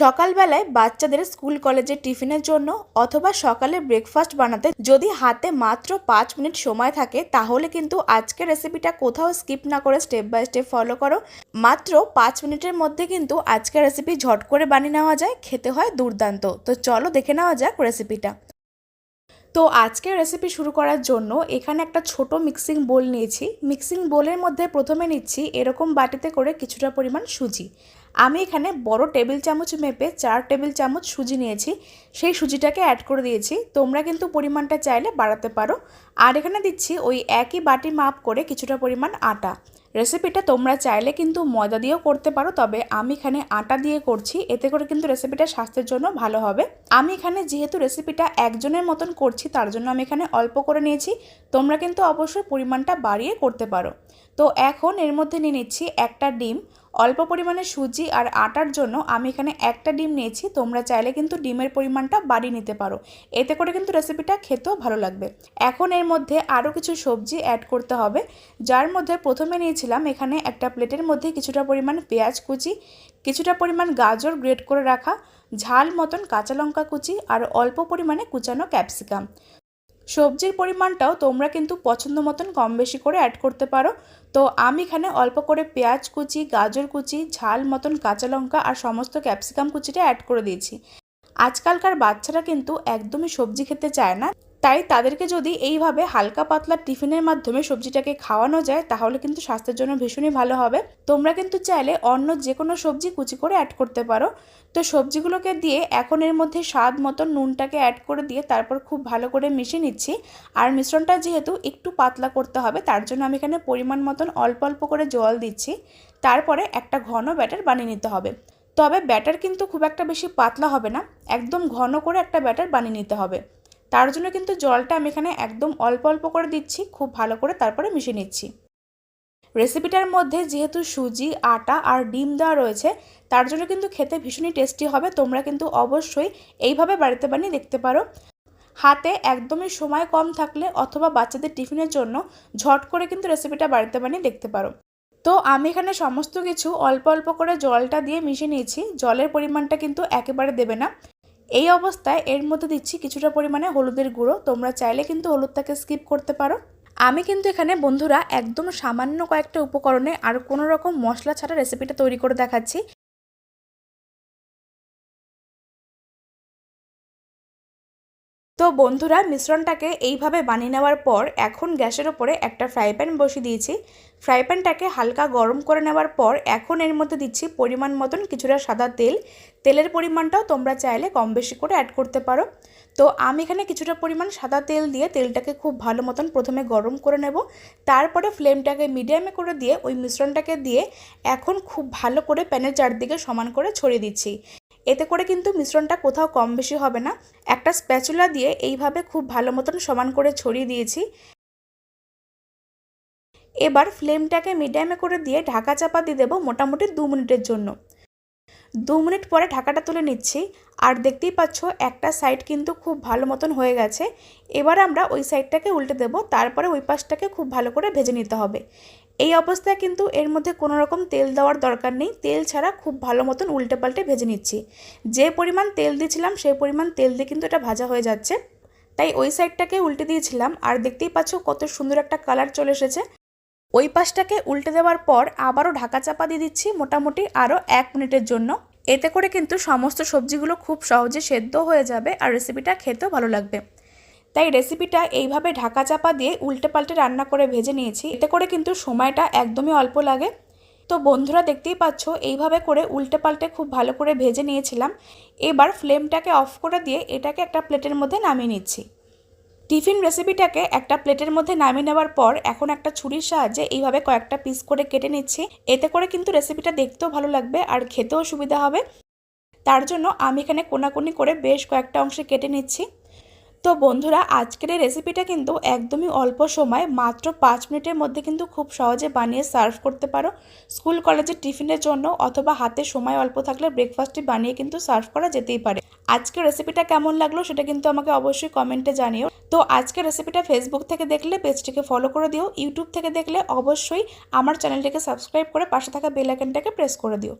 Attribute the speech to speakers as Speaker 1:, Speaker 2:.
Speaker 1: সকালবেলায় বাচ্চাদের স্কুল কলেজের টিফিনের জন্য অথবা সকালে ব্রেকফাস্ট বানাতে যদি হাতে মাত্র পাঁচ মিনিট সময় থাকে, তাহলে কিন্তু আজকের রেসিপিটা কোথাও স্কিপ না করে স্টেপ বাই স্টেপ ফলো করো। মাত্র পাঁচ মিনিটের মধ্যে কিন্তু আজকের রেসিপি ঝট করে বানিয়ে নেওয়া যায়, খেতে হয় দুর্দান্ত। তো চলো দেখে নেওয়া যাক রেসিপিটা। তো আজকের রেসিপি শুরু করার জন্য এখানে একটা ছোট মিক্সিং বোল নিয়েছি। মিক্সিং বোলের মধ্যে প্রথমে নিচ্ছি এরকম বাটিতে করে কিছুটা পরিমাণ সুজি। আমি এখানে বড় টেবিল চামচ মেপে চার টেবিল চামচ সুজি নিয়েছি। সেই সুজিটাকে অ্যাড করে দিয়েছি। তোমরা কিন্তু পরিমাণটা চাইলে বাড়াতে পারো। আর এখানে দিচ্ছি ওই একই বাটি মাপ করে কিছুটা পরিমাণ আটা। রেসিপিটা তোমরা চাইলে কিন্তু ময়দা দিয়েও করতে পারো, তবে আমি এখানে আটা দিয়ে করছি। এতে করে কিন্তু রেসিপিটা স্বাস্থ্যের জন্য ভালো হবে। আমি এখানে যেহেতু রেসিপিটা একজনের মতন করছি, তার জন্য আমি এখানে অল্প করে নিয়েছি। তোমরা কিন্তু অবশ্যই পরিমাণটা বাড়িয়ে করতে পারো। তো এখন এর মধ্যে নিয়ে নিচ্ছি একটা ডিম। অল্প পরিমাণে সুজি আর আটার জন্য আমি এখানে একটা ডিম নিয়েছি। তোমরা চাইলে কিন্তু ডিমের পরিমাণটা বাড়িয়ে নিতে পারো। এতে করে কিন্তু রেসিপিটা খেতেও ভালো লাগবে। এখন এর মধ্যে আরও কিছু সবজি অ্যাড করতে হবে। যার মধ্যে প্রথমে নিয়েছিলাম এখানে একটা প্লেটের মধ্যে কিছুটা পরিমাণ পেঁয়াজ কুচি, কিছুটা পরিমাণ গাজর গ্রেট করে রাখা, ঝাল মতন কাঁচা লঙ্কা কুচি আর অল্প পরিমাণে কুচানো ক্যাপসিকাম সবজির পরিমাণটাও তোমরা কিন্তু পছন্দ মতন কম বেশি করে অ্যাড করতে পারো। তো আমি এখানে অল্প করে পেঁয়াজ কুচি, গাজর কুচি, ঝাল মতন কাঁচা লঙ্কা আর সমস্ত ক্যাপসিকাম কুচিটা অ্যাড করে দিয়েছি। আজকালকার বাচ্চারা কিন্তু একদমই সবজি খেতে চায় না। তাই তাদেরকে যদি এইভাবে হালকা পাতলা টিফিনের মাধ্যমে সবজিটাকে খাওয়ানো যায়, তাহলে কিন্তু স্বাস্থ্যের জন্য ভীষণই ভালো হবে। তোমরা কিন্তু চাইলে অন্য যে কোনো সবজি কুচি করে অ্যাড করতে পারো। তো সবজিগুলোকে দিয়ে এখন এর মধ্যে স্বাদ মতন নুনটাকে অ্যাড করে দিয়ে তারপর খুব ভালো করে মিশিয়ে নিচ্ছি। আর মিশ্রণটা যেহেতু একটু পাতলা করতে হবে, তার জন্য আমি এখানে পরিমাণ মতন অল্প অল্প করে জল দিচ্ছি। তারপরে একটা ঘন ব্যাটার বানিয়ে নিতে হবে। তবে ব্যাটার কিন্তু খুব একটা বেশি পাতলা হবে না, একদম ঘন করে একটা ব্যাটার বানিয়ে নিতে হবে। তার জন্য কিন্তু জলটা আমি এখানে একদম অল্প অল্প করে দিচ্ছি, খুব ভালো করে তারপরে মিশিয়ে নিচ্ছি। রেসিপিটার মধ্যে যেহেতু সুজি, আটা আর ডিম দেওয়া রয়েছে, তার জন্য কিন্তু খেতে ভীষণই টেস্টি হবে, তোমরা কিন্তু অবশ্যই এইভাবে বাড়িতে বানিয়ে দেখতে পারো। হাতে একদমই সময় কম থাকলে অথবা বাচ্চাদের টিফিনের জন্য ঝট করে কিন্তু রেসিপিটা বাড়িতে বানিয়ে দেখতে পারো। তো আমি এখানে সমস্ত কিছু অল্প অল্প করে জলটা দিয়ে মিশিয়ে নিয়েছি, জলের পরিমাণটা কিন্তু একেবারে দেবে না। এই অবস্থায় এর মধ্যে দিচ্ছি কিছুটা পরিমাণে হলুদের গুঁড়ো। তোমরা চাইলে কিন্তু হলুদটাকে স্কিপ করতে পারো। আমি কিন্তু এখানে বন্ধুরা একদম সামান্য কয়েকটা উপকরণে আর কোনো রকম মশলা ছাড়া রেসিপিটা তৈরি করে দেখাচ্ছি। তো বন্ধুরা, মিশ্রণটাকে এইভাবে বানিয়ে নেওয়ার পর এখন গ্যাসের ওপরে একটা ফ্রাই প্যান বসিয়ে দিয়েছি। ফ্রাই প্যানটাকে হালকা গরম করে নেওয়ার পর এখন এর মধ্যে দিচ্ছি পরিমাণ মতন কিছুটা সাদা তেল। তেলের পরিমাণটাও তোমরা চাইলে কম বেশি করে অ্যাড করতে পারো। তো আমি এখানে কিছুটা পরিমাণ সাদা তেল দিয়ে তেলটাকে খুব ভালো মতন প্রথমে গরম করে নেব। তারপরে ফ্লেমটাকে মিডিয়ামে করে দিয়ে ওই মিশ্রণটাকে দিয়ে এখন খুব ভালো করে প্যানের চারদিকে সমান করে ছড়িয়ে দিচ্ছি। এতে করে কিন্তু মিশ্রণটা কোথাও কম বেশি হবে না। একটা স্প্যাচুলা দিয়ে এইভাবে খুব ভালো মতন সমান করে ছড়িয়ে দিয়েছি। এবার ফ্লেমটাকে মিডিয়ামে করে দিয়ে ঢাকা চাপা দিয়ে দেবো মোটামুটি দু মিনিটের জন্য। দু মিনিট পরে ঢাকাটা তুলে নিচ্ছি। আর দেখতেই পাচ্ছ, একটা সাইড কিন্তু খুব ভালো মতন হয়ে গেছে। এবার আমরা ওই সাইডটাকে উল্টে দেব, তারপরে ওই পাশটাকে খুব ভালো করে ভেজে নিতে হবে। এই অবস্থায় কিন্তু এর মধ্যে কোনো রকম তেল দেওয়ার দরকার নেই। তেল ছাড়া খুব ভালো মতন উল্টে পাল্টে ভেজে নিচ্ছি। যে পরিমাণ তেল দিয়েছিলাম, সেই পরিমাণ তেল দিয়ে কিন্তু এটা ভাজা হয়ে যাচ্ছে। তাই ওই সাইডটাকে উল্টে দিয়েছিলাম আর দেখতেই পাচ্ছ কত সুন্দর একটা কালার চলে এসেছে। ওই পাশটাকে উল্টে দেওয়ার পর আবারও ঢাকা চাপা দিয়ে দিচ্ছি মোটামুটি আরও এক মিনিটের জন্য। এতে করে কিন্তু সমস্ত সবজিগুলো খুব সহজে সেদ্ধ হয়ে যাবে আর রেসিপিটা খেতেও ভালো লাগবে। তাই রেসিপিটা এইভাবে ঢাকা চাপা দিয়ে উল্টে পাল্টে রান্না করে ভেজে নিয়েছি। এতে করে কিন্তু সময়টা একদমই অল্প লাগে। তো বন্ধুরা দেখতেই পাচ্ছ, এইভাবে করে উল্টে পাল্টে খুব ভালো করে ভেজে নিয়েছিলাম। এবার ফ্লেমটাকে অফ করে দিয়ে এটাকে একটা প্লেটের মধ্যে নামিয়ে নিচ্ছি। টিফিন রেসিপিটাকে একটা প্লেটের মধ্যে নামিয়ে নেওয়ার পর এখন একটা ছুরির সাহায্যে এইভাবে কয়েকটা পিস করে কেটে নিচ্ছি। এতে করে কিন্তু রেসিপিটা দেখতেও ভালো লাগবে আর খেতেও সুবিধা হবে। তার জন্য আমি এখানে কোনাকুনি করে বেশ কয়েকটা অংশে কেটে নিচ্ছি। তো বন্ধুরা, আজকের এই রেসিপিটা কিন্তু একদমই অল্প সময়, মাত্র পাঁচ মিনিটের মধ্যে কিন্তু খুব সহজে বানিয়ে সার্ভ করতে পারো। স্কুল কলেজের টিফিনের জন্য অথবা হাতে সময় অল্প থাকলে ব্রেকফাস্টটি বানিয়ে কিন্তু সার্ভ করা যেতেই পারে। আজকের রেসিপিটা কেমন লাগল সেটা কিন্তু আমাকে অবশ্যই কমেন্টে জানিও। তো আজকের রেসিপিটা ফেসবুক থেকে দেখলে পেজটিকে ফলো করে দিও। ইউটিউব থেকে দেখলে অবশ্যই আমার চ্যানেলটিকে সাবস্ক্রাইব করে পাশে থাকা বেল আইকনটাকে প্রেস করে দিও।